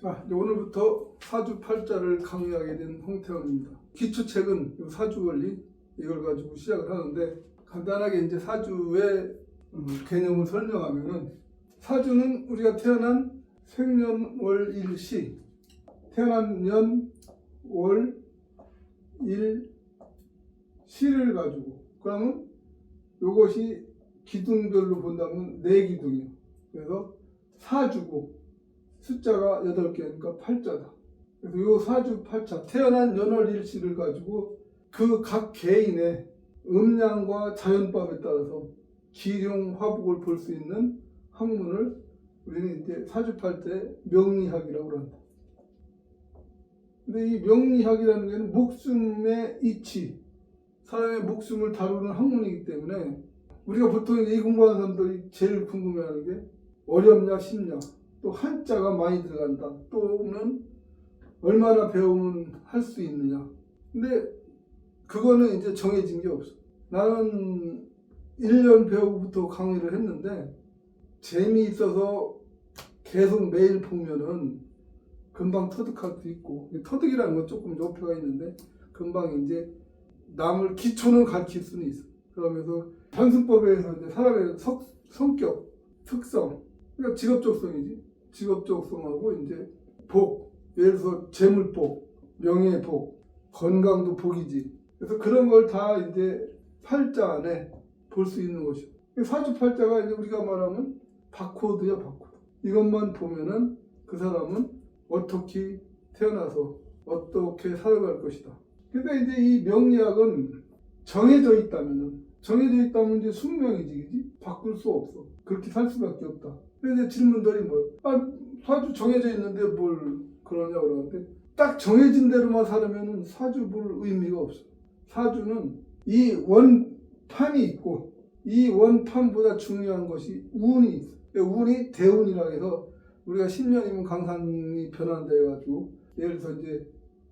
자, 이제 오늘부터 사주 팔자를 강의하게 된 홍태원입니다. 기초책은 이 사주 원리 이걸 가지고 시작을 하는데 간단하게 이제 사주의 음, 개념을 설명하면은 사주는 우리가 태어난 생년월 일시 태어난 년, 월, 일, 시를 가지고 그러면 이것이 기둥별로 본다면 네 기둥이에요. 그래서 사주고 숫자가 8개니까 팔자다. 그래서 요 사주 팔자 태어난 연월 일시를 가지고 그 각 개인의 음양과 자연법에 따라서 기룡 화복을 볼 수 있는 학문을 우리는 이제 사주팔자의 명리학이라고 한다. 근데 이 명리학이라는 게 목숨의 이치, 사람의 목숨을 다루는 학문이기 때문에 우리가 보통 이 공부하는 사람들이 제일 궁금해하는 게 어렵냐 쉽냐 또 한자가 많이 들어간다. 또는 얼마나 배우면 할 수 있느냐. 근데 그거는 이제 정해진 게 없어. 나는 1년 배우고부터 강의를 했는데 재미있어서 계속 매일 보면은 금방 터득할 수 있고 터득이라는 건 조금 높이가 있는데 금방 이제 남을 기초는 가르칠 수는 있어. 그러면서 의해서 이제 사람의 석, 성격, 특성, 그러니까 직업적성이지. 직업적성하고 이제 복, 예를 들어서 재물복, 명예복, 건강도 복이지. 그래서 그런 걸 다 이제 팔자 안에 볼 수 있는 것이요. 사주 팔자가 이제 우리가 말하면 바코드야 바코드. 이것만 보면은 그 사람은 어떻게 태어나서 어떻게 살아갈 것이다. 그러니까 이제 이 명리학은 정해져 있다면은 정해져 있다면 이제 숙명이지? 바꿀 수 없어. 그렇게 살 수밖에 없다. 근데 질문들이 뭐야? 아, 사주 정해져 있는데 뭘 그러냐 그러는데 딱 정해진 대로만 살으면 사주 볼 의미가 없어. 사주는 이 원판이 있고 이 원판보다 중요한 것이 운이 있어. 운이 대운이라 해서 우리가 10년이면 강산이 변한다 해가지고 예를 들어서 이제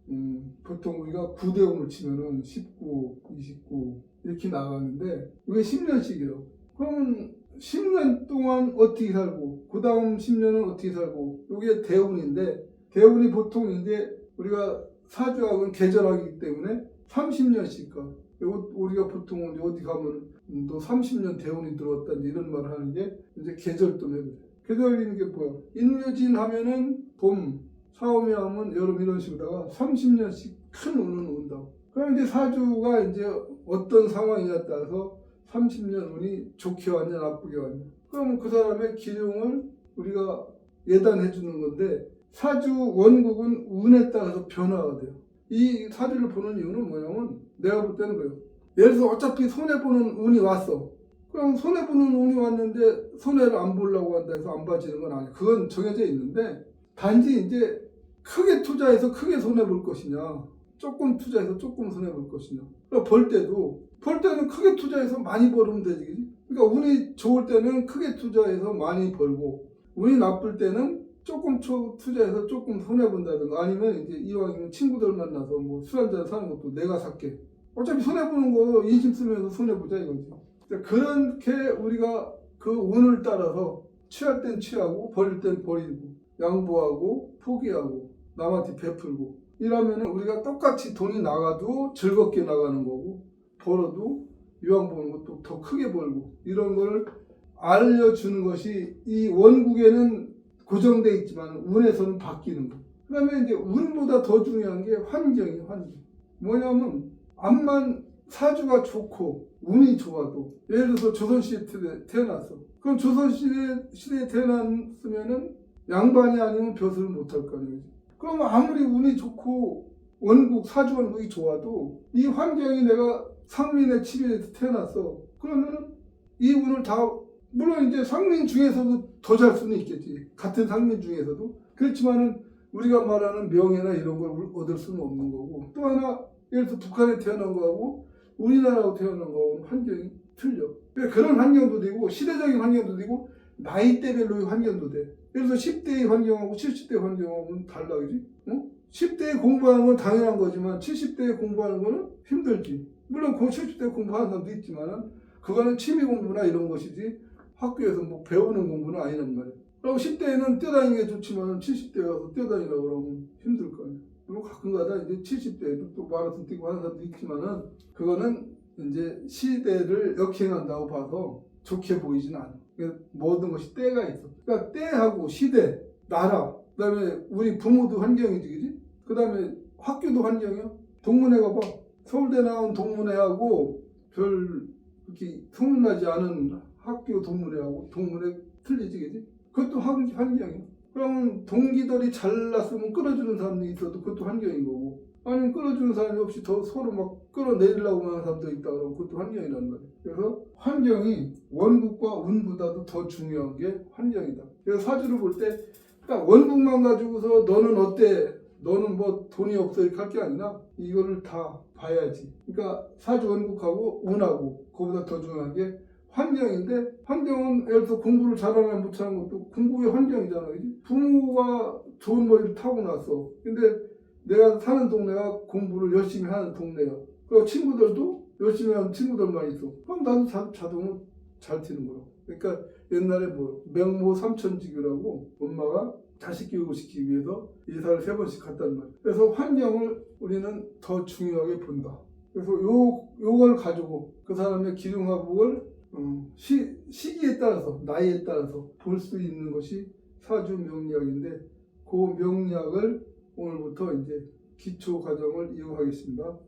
음, 보통 우리가 9대운을 치면은 19, 29 이렇게 나가는데 왜 10년씩이요? 그러면 10년 동안 어떻게 살고 그 다음 10년은 어떻게 살고 이게 대운인데 대운이 보통 이제 우리가 사주학은 계절학이기 때문에 30년씩 가. 우리가 보통 어디 가면 너 30년 대운이 들어왔다 이런 말을 하는 게 이제 계절도 내고 계절이는 게 뭐야? 인묘진 하면은 봄, 사오미 하면 여름 이런 식으로다가 30년씩 큰 운은 온다고. 그럼 이제 사주가 이제 어떤 상황이냐에 따라서 30년 운이 좋게 왔냐 나쁘게 왔냐. 그러면 그 사람의 기룡을 우리가 예단해 주는 건데 사주 원국은 운에 따라서 변화가 돼요. 이 사주를 보는 이유는 뭐냐면 내가 볼 때는 그래요. 예를 들어서 어차피 손해보는 운이 왔어. 그럼 손해보는 운이 왔는데 손해를 안 보려고 한다 해서 안 봐지는 건 아니에요. 그건 정해져 있는데 단지 이제 크게 투자해서 크게 손해볼 것이냐 조금 투자해서 조금 손해 볼 것이냐 그러니까 벌 때도 벌 때는 크게 투자해서 많이 벌으면 되지? 그러니까 운이 좋을 때는 크게 투자해서 많이 벌고 운이 나쁠 때는 조금 초- 투자해서 조금 손해 본다든가 아니면 이제 이왕이면 친구들 만나서 뭐 술 한잔 사는 것도 내가 살게. 어차피 손해 보는 거 인심 쓰면서 손해 보자 이거지. 그러니까 그렇게 우리가 그 운을 따라서 취할 땐 취하고 버릴 땐 버리고 양보하고 포기하고 남한테 베풀고 이러면 우리가 똑같이 돈이 나가도 즐겁게 나가는 거고 벌어도 유황 보는 것도 더 크게 벌고 이런 걸 알려주는 것이 이 원국에는 고정돼 있지만 운에서는 바뀌는 거. 그다음에 이제 운보다 더 중요한 게 환경이에요, 환경. 뭐냐면 암만 사주가 좋고 운이 좋아도 예를 들어서 조선시대에 태- 태어났어. 그럼 조선시대 시대에 태어났으면은 양반이 아니면 벼슬을 못할 거 아니에요. 그럼 아무리 운이 좋고 원국 사주 원국이 좋아도 이 환경이 내가 상민의 집에서 태어났어. 그러면은 이 운을 다 물론 이제 상민 중에서도 더 잘 수는 있겠지. 같은 상민 중에서도 그렇지만은 우리가 말하는 명예나 이런 걸 얻을 수는 없는 거고 또 하나 예를 들어 북한에 태어난 거하고 우리나라로 태어난 거하고 환경이 틀려. 그런 환경도 되고 시대적인 환경도 되고 나이대별로의 환경도 돼. 들어 10대의 환경하고 70대 환경하고는 달라 그지? 어? 10대에 공부하는 건 당연한 거지만 70대에 공부하는 거는 힘들지. 물론 그 70대 공부하는 사람도 있지만 그거는 취미 공부나 이런 것이지 학교에서 뭐 배우는 공부는 아니란 말이야. 그리고 10대에는 뛰어다니는 게 좋지만 70대 가서 뛰어다니라고 그러면 힘들 거 아니에요. 그리고 가끔가다 이제 70대에도 또 마라톤 뛰고 하는 사람도 있지만은 그거는 이제 시대를 역행한다고 봐서 좋게 보이진 않아. 그러니까 모든 것이 때가 있어. 그러니까 때하고 시대, 나라, 그다음에 우리 부모도 환경이지, 그지? 그다음에 학교도 환경이야. 동문회 가봐. 서울대 나온 동문회하고 별 이렇게 소문나지 않은 학교 동문회하고 동문회 틀리지, 그지? 그것도 환- 환경이야. 그러면 동기들이 잘났으면 끌어주는 사람이 있어도 그것도 환경인 거고 아니면 끌어주는 사람이 없이 더 서로 막 끌어내리려고 하는 사람도 있다 그러면 그것도 환경이라는 거예요. 그래서 환경이 원국과 운보다도 더 중요한 게 환경이다. 그래서 사주를 볼때 그러니까 원국만 가지고서 너는 어때? 너는 뭐 돈이 없어 이렇게 할 게 아니라 이거를 다 봐야지. 그러니까 사주 원국하고 운하고 그보다 더 중요한 게 환경인데 환경은 예를 들어 공부를 잘하는 못하는 것도 공부의 환경이잖아 그지? 부모가 좋은 머리를 타고 났어 근데 내가 사는 동네가 공부를 열심히 하는 동네야 그리고 친구들도 열심히 하는 친구들만 있어. 그럼 나도 자, 자동으로 잘 튀는 거야 그러니까 옛날에 뭐 명모 삼천지교라고 엄마가 자식 교육을 시키기 위해서 이사를 세 번씩 갔단 말이야. 그래서 환경을 우리는 더 중요하게 본다. 그래서 요, 요걸 가지고 그 사람의 기lum화복을 어, 시, 시기에 따라서 나이에 따라서 볼 수 있는 것이 사주 명리학인데 그 명리학을 오늘부터 이제 기초 과정을 이용하겠습니다.